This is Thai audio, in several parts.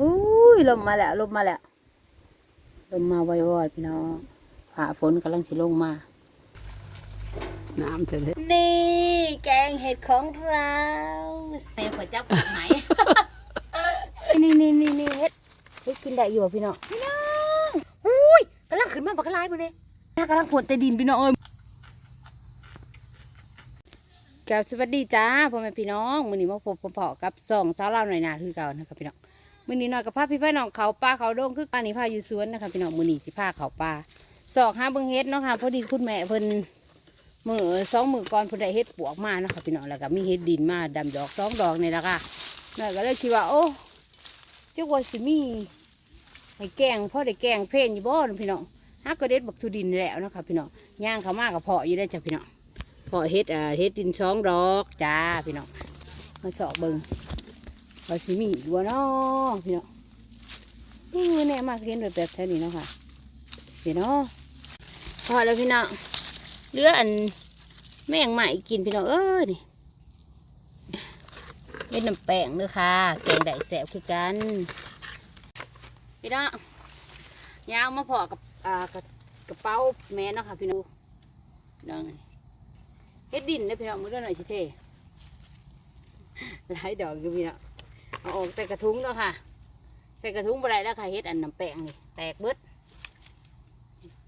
อุ้ยลมมาแล้วลมมาแล้วลมมาไวๆพี่น้องผ่าฝนกำลังจะลงมา น้ำเถอะนี่ แกงเห็ดของเราเซฟหัวเจ้าปากไหมนี่นี่นี่นี่เห็ดเฮ็ดกินได้อยู่บ่พี่น้องพี่น้องอุ้ยกำลังขึ้นมาบักลายมื้อนี้น่ากำลังผลแต่ดินพี่น้องเอ้ย กราบสวัสดีจ้าพ่อแม่พี่น้องมื้อนี้มาพบพ่อๆกับสองสาวลาวหน่อยนาคือเก่านะครับพี่น้องมื้อนี้น้อยกับพาพี่พี่น้องเขาป่าเขาดงคือป้านี้พาอยู่สวนนะครับพี่น้องมื้อนี้สิพาเขาป่าสอกหาเบิ่งเฮ็ดเนาะค่ะพอดีคุณแม่เพิ่นมือสองมือก่อนเพุ่นได้เฮ็ดปวกมาเนาะค่ะพี่น้องแล้วก็มีเฮ็ดดินมาดำดอกสองดอกนี่แหละค่ะน่อยก็เลยคิดว่าโอ้เจ้าว่าสิมีให้แกงพ่อได้แกงเพลนอยู่บ่เนพี่น้องฮักก็เด็ดบักทุดินแล้วนะค่ะพี่น้องย่างเขามากกับเพาะอยู่ได้จ้ะพี่น้อง พาะเฮ็ดอ่าเฮ็ดดินสองดอกจ้าพี่น้องมาสอกเบิ่งว่าสิมีอยู่บ่เนาะพี่น้องนี่แน่มากเห็นแบบแบบแถวนี้เนาะค่ะพี่น้องพอแล้วพี่น้องเลืออันแม่งใหม่กินพี่น้องเอ้ยนี่เม็ดน้ำแป้งเด้อค่ะแกงได้แสบคือกันพี่น้องยางมาพอกับอ่ากระกระเป๋าแม่เนาะค่ะพี่น้องน้องนี่ เฮ็ดดินได้อพี่น้องมือเด้อหน่อยสิเทหลายดอกอยู่พี่น้องเอาออกแต่กระทุ้งเนาะค่ะ ใส่กระทุ้งบ่ได้แล้วค่ะเฮ็ดอันน้ำแป้งนี่แตกเบิด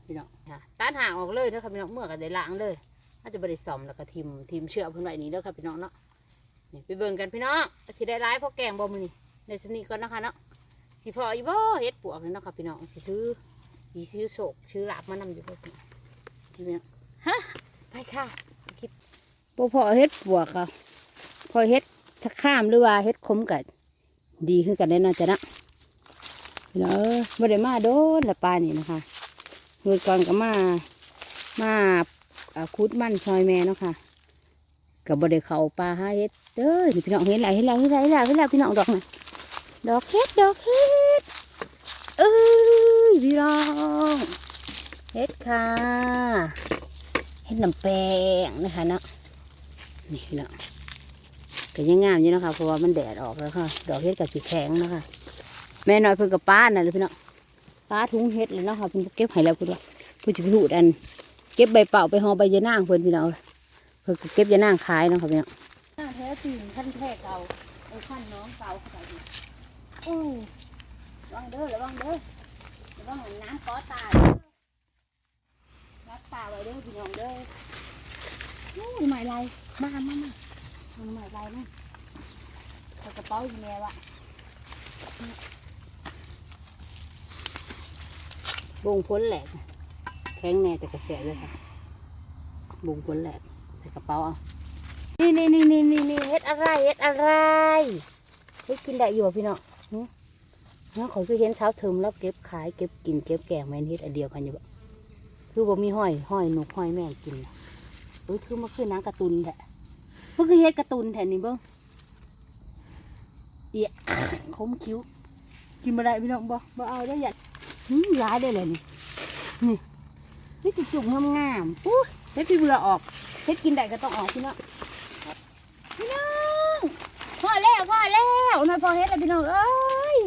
พี่น้องค่ะตัดห่างออกเลยนะครับพี่น้องเมื่อก็ได้ล้างเลยถ้าจะบริสอมแล้วก็ทิมทิมเชือกเพิ่นไว้นี้เด้อครับพี่น้องเนาะนี่ไปเบิ่งกันพี่น้องสิได้ร้ายเพราะแกงบ่มื้อนี้ในสนิก่อนนะคะเนาะสิพออีบ่เฮ็ดปวกนี่เนาะครับพี่น้องสิถือสิซื้อโศกซื้อหลาบมานำอยู่เด้อพี่น้องพี่น้ฮะไปค่ะ บ่พอเฮ็ดปวกค่ะพอเฮ็ดสักข้ามหรือว่าเฮ็ดขมกันดีขึ้นกันได้เนาะจ้ะเนาะพี่น้องเอ้ยบ่ได้มาโดนละปลานี่นะคะเมื่อก่อนก็มามาคุดมันซอยแม่เนาะค่ะกับบริเขาปลาหาเฮ็ดเด้อพี่น้องเห็นไรเห็นไรเห็นไรเห็นไรเห็นไรพี่น้องดอกน่ะดอกเฮ็ดดอกเฮ็ดเอ้ยพี่น้องเฮ็ดค่ะเฮ็ดน้ำแป้งนะคะเนาะ นี่พี่น้องก็ยังงามอยู่เนาะคะเพราะว่ามันแดดออกแล้วค่ะ ดอกเฮ็ดกับสีแข็งเนาะคะแม่น้อยเพิ่งกับป้าน่ะเลยพี่น้องปลาถุงเฮ็ดเลยเนาะค่ะเพิ่นเก็บให้แล้วเพิ่นว่าเพิ่นสิไปหูดอัน เก็บใบเป่าไปห่อใบยะนางเพิ่นพี่น้องเพิ่นก็เก็บยะนางขายเนาะค่ะพี่น้องแท้จริงขั้นแท้เก่าไอ้ขั้นน้องเก่าเข้าไปดิอู้ระวังเด้อระวังเด้อระวังน้ำก้อตายรักตาไว้เด้อพี่น้องเด้อนู่นใหม่ไร มามามามันหม่ไรนะใส่กระเป๋าอยู่แม่วะบงพ้นแหลกแข็งแน่แต่กระแสเลยค่ะบงพ้นแหลกใส่กระเป๋าเอานี่นี่นี่นี่นี่นี่เฮ็ดอะไรเฮ็ดอะไรเฮ็ดกินได้อยู่พี่น้องเนาะขาคือเห็นเช้าเทิมแล้วเก็บขายเก็บกินเก็บแกงแม่นเฮ็ดอันเดียวกันอยู่บ่คือบ่มีห้อยห้อยนกห้อยแม่งกินน่ะเอ้ยคือมันคือนังกร์ตูนแหละ ท้มันคือเฮ็ดการ์ตูนแท้นี่เบิ่งเอียคมคิ้ว กินบ่ได้พี่น้องบ่บ่เอาได้อย่าหืมร้ายได้เลยนี่ นี่นี่จุจุ่มงามๆอู้เฮ็ดพี่เบื่อออกเฮ็ดกินได้ก็ต้องออกพี่น้องพี่น้องพอแล้วพอแล้วนายพอเฮ็ดแล้วพี่น้องเอ้ย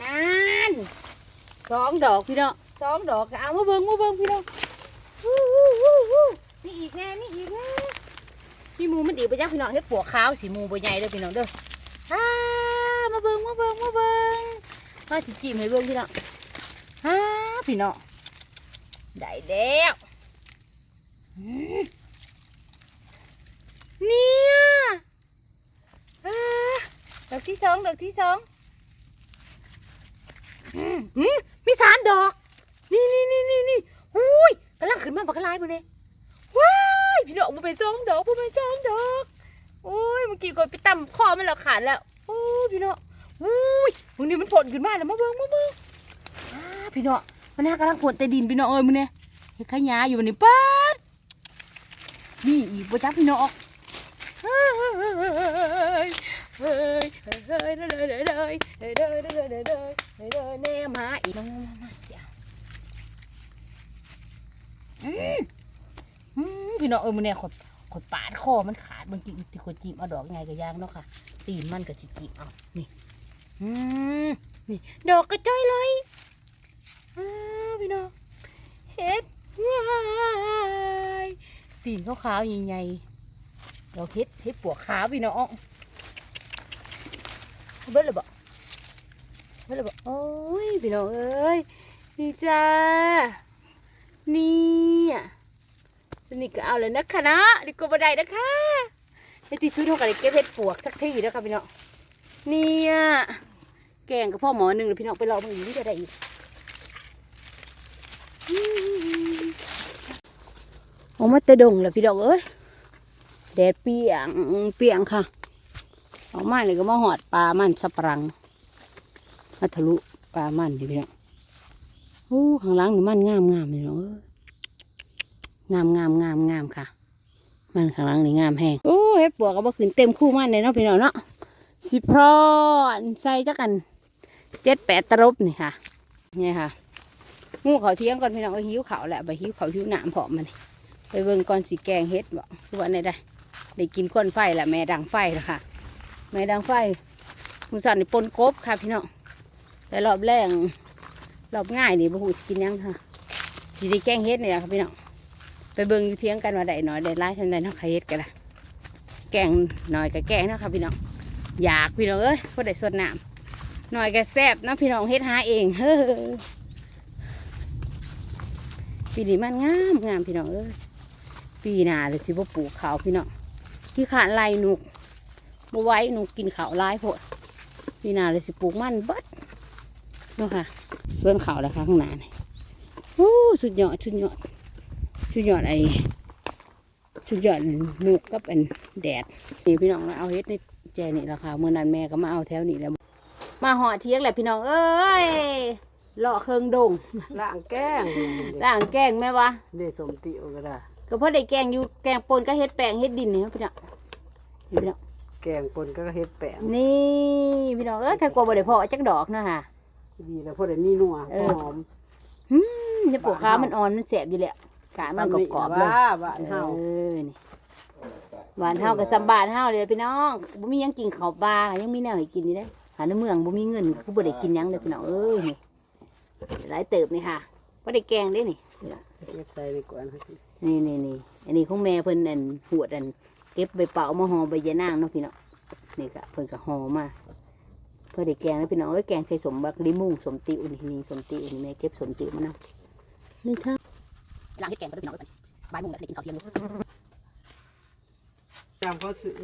นานสองดอกพี่น้องสองดอกก็เอามาเบิ่งมาเบิ่งพี่น้องฮู้ฮู้ฮู้ฮู้มีอีกแน่มีอีกแน่ พี่หมูมันอีกไปจ้าพี่น้องเฮ็ดปวกขาวสีหมูใบใหญ่เด้อพี่น้องเด้ออ่ามาเบิ่งมาเบิ่งมาเบิ่งมาสิจิ้มให้เบิ่งพี่น้องฮ่าพี่น้องได้แล้วเนี่ยดอกที่สองดอกที่สองอืมมีสามดอก นี่นี่นี่นี่นี่อุ้ยกำลังขึ้นมาบักกะลายมาเลย พี่น้องมันเป็นสองดอกมันเป็นสองดอกโอ้ยเมื่อกี้ก่อนไปต่ำคอมันแล้วขาดแล้วโอ้ยพี่น้องอุ้ยวันนี้มันผลขึ้นมาแล้วมาเบิ่งมาเบิ่งอ่าพี่เนาะมันน่ากำลังปวดแต่ดินพี่เนาะเอ้ยมึงเนี่ยเฮ็ดขยาอยู่วันนี้ปัดนี่อีกบ่จักพี่เนาะเฮ้ยเฮ้ยเฮ้ยเฮ้ยเฮ้ยเฮ้ยเฮ้ยเฮ้ยเฮ้ยเฮ้ยเฮ้ยเฮ้ยเฮ้ยเฮ้ยเฮ้ยเฮ้ยแน่มาอีกมามามาเดี๋ยวอืมอืม พี่เนาะเอ้ยมึงเนี่ยขดขดปาดคอมันขาดบางทีที่ขดจีบเอาดอกไงก็ยางเนาะค่ะตีนมันก็จิจีบเอานี่อืมนี่ดอกกระจ้อยเลยอ้าพี่น้องเห็ดว้ายตีนขาวๆใหญ่ๆดอกเห็ดเห็ดปวกขาวพี่น้องเบิดเลยบอกเบิดเลยบอกโอ้ยพี่น้องเอ้ยนี่จ้านี่อะ นิทก็เอาเลยนะคะนะดีกว่าบันไดนะคะในที่สุดเราก็ได้เก็บเห็ดปวกสักทีแล้วค่ะพี่น้องเนี่ยแกงกับพ่อหมอหนึ่งเลยพี่น้องไปรอมึงอีกนี่จะได้อีกโอ้มาแตะดงแล้วพี่น้องเอ้ยแดดเปียงเปียงค่ะออกมาเลยก็มาหอดปลามันสับปะรังมาทะลุปลามันดิพี่น้องโอ้ข้างล่างนี่มันงามงามพี่น้องเอ้ย งามงามงามงามค่ะ มันข้างหล่างนี่งามแห้งโอ้เฮ็ดปวกก็บ่ขึ้นเต็มคู่มันเลยเนาะพี่น้องเนาะสิพรอนใส่จักกันเจ็ดแปดตรบนี่ค่ะนี่ค่ะงูเขาเที่ยงก่อนพี่น้องเอหิวเขาแหละไปหิวเขาหิวหนามพอมมันไปเบิ่งก่อนสีแกงเฮ็ดบอกคือว่าไหนได้ได้กินก้นไฟแหละแม่ดังไฟแล้วค่ะ แม่ดังไฟมือสั่นนี่ปนกบค่ะพี่น้องแต่รอบแรกรอบง่ายนี่บ่หูสิกินยังค่ะสีได้แกงเฮ็ดนี่แหละค่ะพี่น้อง ไปเบิ่งอยู่เที่ยงกันว่าได้หน่อยได้ร้ายทันใดเนาะค่ะเฮ็ดกันละแกงหน่อยกับแกงเนาะค่ะพี่น้องอยากพี่น้องเอ้ยพอได้สดน้ำหน่อยก็แซ่บเนาะพี่น้องเฮ็ดหาเองเฮ้อปีนี้มันงามงามพี่น้องเอ้ยปีหน้าเลยสิบ่ปลูกข้าวพี่น้องที่ขาดไรหนุกบ่ไว้หนุกกินข้าวลายโพดปีหน้าเลยสิปลูกมันเบัดเนาะค่ะส่วนข้าวแล้วค่ะข้างหน้านี่โอ้สุดยอดสุดยอด สุดยอดไอ้สุดยอดหนุกกับเป็นแดดนี่พี่น้องเราเอาเฮ็ดในแจนี่แหละค่ะเมื่อนั้นแม่ก็มาเอาแถวนี้แล้ว มาหอเที่ยงแหละพี่น้องเอ้ยเลาะเคิงดงล่างแกล้งล่างแกงแม่วะเดสมติโอก็ได้ก็เพราะได้แกงอยู่แกงปนก็เฮ็ดแป้งเฮ็ดดินนี่เนาะพี่น้องนี่พี่น้องแกงปนก็เฮ็ดแป้งนี่พี่น้องเอ้ยใครกลัวบ่ได้พอจักดอกเนาะค่ะดีแล้วพอได้มีนัวเออหอมอืมจะปลูกข้าวมันอ่อนมันแสบอยู่แหละ กามันกรอบๆเลยว่าบ้านเฮาเออนี่หวานเฮากับสำบานเฮาเลยพี่น้องบ่มีหยังกินข้าวปลายังมีแนวให้กินอยู่เด้หาในเมืองบ่มีเงินกูบ่ได้กินหยังเลยพี่น้องเอ้ยนี่หลายเติบนี่ค่ะบ่ได้แกงเด้นี่เฮ็ดใส่ในกวนนี่นี่นี่อันนี้ของแม่เพิ่นอันหวดอันเก็บใบเป่ามาห่อใบยะนางเนาะพี่น้องนี่ก็เพิ่นก็ห่อมาเพื่อได้แกงแล้วพี่น้องเอ้ยแกงใส่สมบักลิมุงสมติอุ่นนี่สมติอุ่นแม่เก็บสมติมานะนี่ค่ะ ล้างเฮ็ดแกงก็ได้พี่น้องเอ้ยบ่ายโมงแล้วได้กินข้าวเที่ยงอยู่จำเขาซื้อ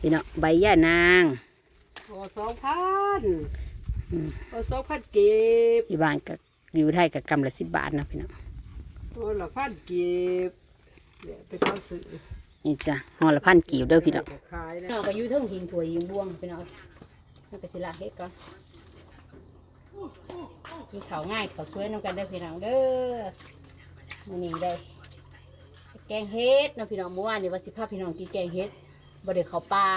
พี่น้องใบยะนางโอ้สองพันอืมโอ้สองพันเก็บที่บ้านก็อยู่ไทยก็กำละสิบบาทนะพี่น้องโอ้ละพันเก็บเดี๋ยวไปเขาซื้อนี่จ้ะห่อละพันกีบเด้อพี่น้องขายแล้วน้องก็อยู่เทั้งหิงถวยหิงบวงพี่น้องมันก็สิลากเฮ็ดก่อนกินข้าวง่ายข้าวสวยน้ำกันเด้อพี่น้องเด้อ มื้อนี้ได้ แกงเฮ็ดนะพี่น้องเมื่อวานนี่ว่าสิพาพี่น้องกินแกงเฮ็ดบ่ได้เข้าวปลา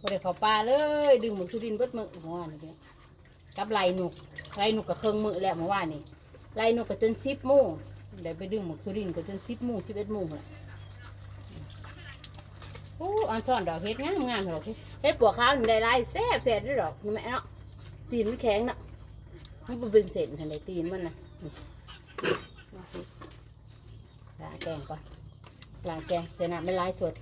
บ่ได้เข้าวปลาเลยดึงหมูสุรินเบิดมื้อเมื่อวานนี่กับไล่หนุกไล่หนุกก็เครื่องมือแล้วเมื่อวานนี่ไล่หนุกก็จน10โมงได้ไปดึงหมูสุรินทร์ก็จน10โมง11โมงพุ่นล่ะโอ้อันซ่อนดอกเฮ็ดงามงามดอกเฮ็ดเฮ็ดปวกขาวนี่ได้ลายแซ่บแซ่บด้วยดอกนี่แม่เนาะตีนมันแข็งเนาะมันบ่เป็นเศษทันใดตีนมันนะางแกงก่อนล้างแกงเสยน้ำไม่ลายสด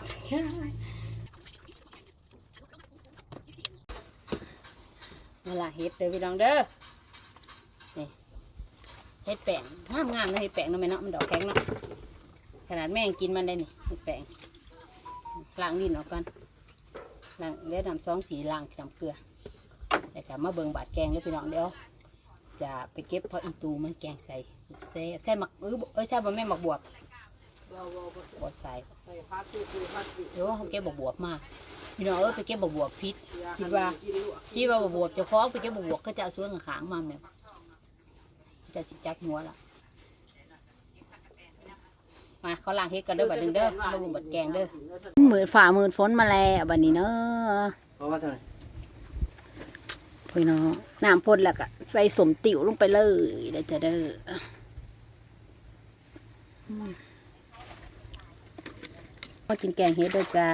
มาล้าเฮ็ดเลยพี่น้องเด้อนี่เฮ็ดแป้งงามงามๆนะเฮ็ดแป้งเนาะแม่เนาะมันดอกแข็งเนาะขนาดแม่งกินมันได้นี่เฮ็ดแป้งล้างดินออกก่อนล้างเลือดน้ำซองสีล้างน้ำเกลือแต่กลับมาเบิ่งบาดแกงแล้วพี่น้องเดี๋ยวจะไปเก็บเพราะอีตูมันแกงใส่แซ่บใส่หมักเอ้ยใส่บะแม่หมักบวบ บวใส่ใส่พัดซื้อซื้อพัดซื้อเดี๋ยวเขาเก็บบักบวบมาพี่น้องเอ้ยไปเก็บบักบวบพิษอยากคิดให้ว่ากินลวกที่ว่าบักบวบเจะคล้าของไปเก็บบักบวบก็จะเอาส่วนขางๆมาแม่จะสิจักหัวละมาเขาล้างเฮ็ดกันเด้อบัดนึงเด้อมาบุ่มบัดแกงเด้อมือฝ่ามือฝนมาแล้วบัดนี้เนาะเพราะว่าทำไมพี่น้องน้ำพ่นแล้วก็ใส่สมติ๋วลงไปเลยเดี๋ยวจะเด้อ อืมมากินแกงเฮ็ดด้วยจ้า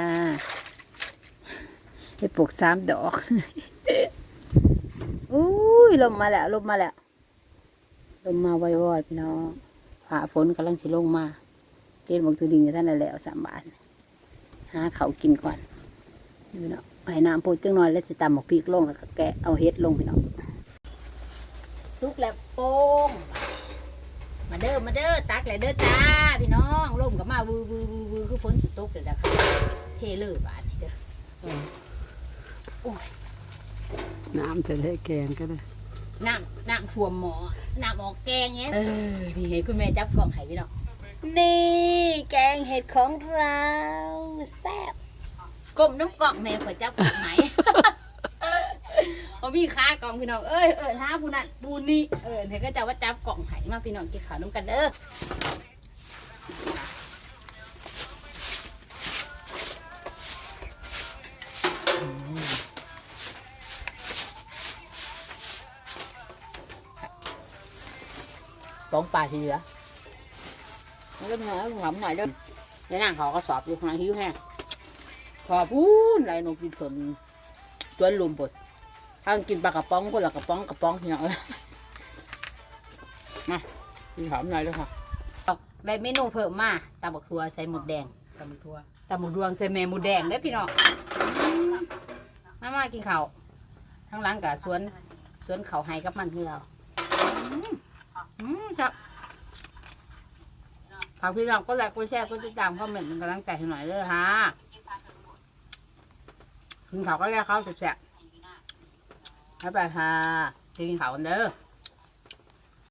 ไปปลูกสามดอกอุ้ยลมมาแล้วลมมาแล้วลมมาไวๆพี่น้องผ่าฝนกำลังสิลงมาเกณฑ์บอกตัวดิงกับท่านนั่นแหล้วสามบาทหาเขาวกินก่อนนี่พี่น้องให้น้ำโพดจังหน่อยแล้วจะตำหมกพริกลงแล้วก็แกะเอาเฮ็ดลงพี่น้องทุกแล้วโป้ง มาเด้อมาเด้อตักแล้วเด้อจ้าพี่น้องลมกับมาวือวือวือวือคือฝนสิตกเลยนะคะเทเลยบาทนี่เด้อโอ้ยน้ำจะได้แกงก็ได้น้ำน้ำท่วมหมอน้ำออกแกงเงี้ยเออนี่ให้คุณแม่จับกล่องให้พี่น้องนี่แกงเห็ดของเราแซ่บก้มน้ำกล่องแม่ขอจับกล่องไหนพอ มีค้ากล่องพี่น้องเอ้ยเอิญห้าผู้นั้นผู้นี้เอิญเห็นก็จะว่าจับกล่องไห้มาพี่น้องกินข้าวน้ำกันเด้อตองปลาทีเหลือมันก็เหนื่อยหงำหน่อยเด้อเดี๋ยวนั่งเขาก็สอบอยู่ข้างหลังหิวแห้งพอพูนไรนกกินผลจวนลุมปด ถ้ากินปลากระป๋องคนละกระป๋องกระป๋องพี่น้องเอ้ยมากินหอมหน่อยด้วยค่ะได้เมนูเพิ่มมาตำบักทัวใส่หมดแดงตำทั่วตำหมูดวงใส่แม่หมูแดงเด้อพี่น้องมามากินข้าวทั้งหล้างกับสวนสวนเขาวไห้กับมันคือเราอืมอืมครับฝากพี่น้องก็ไลค์ก็แชร์ก็ติดตามคอมเมนต์เป็นกำลังใจให้หน่อยเลยฮะกินข้าวก็แล้วข้าวแซ่บๆ บ๊ายบายค่ะกินข้าวกันเด้อ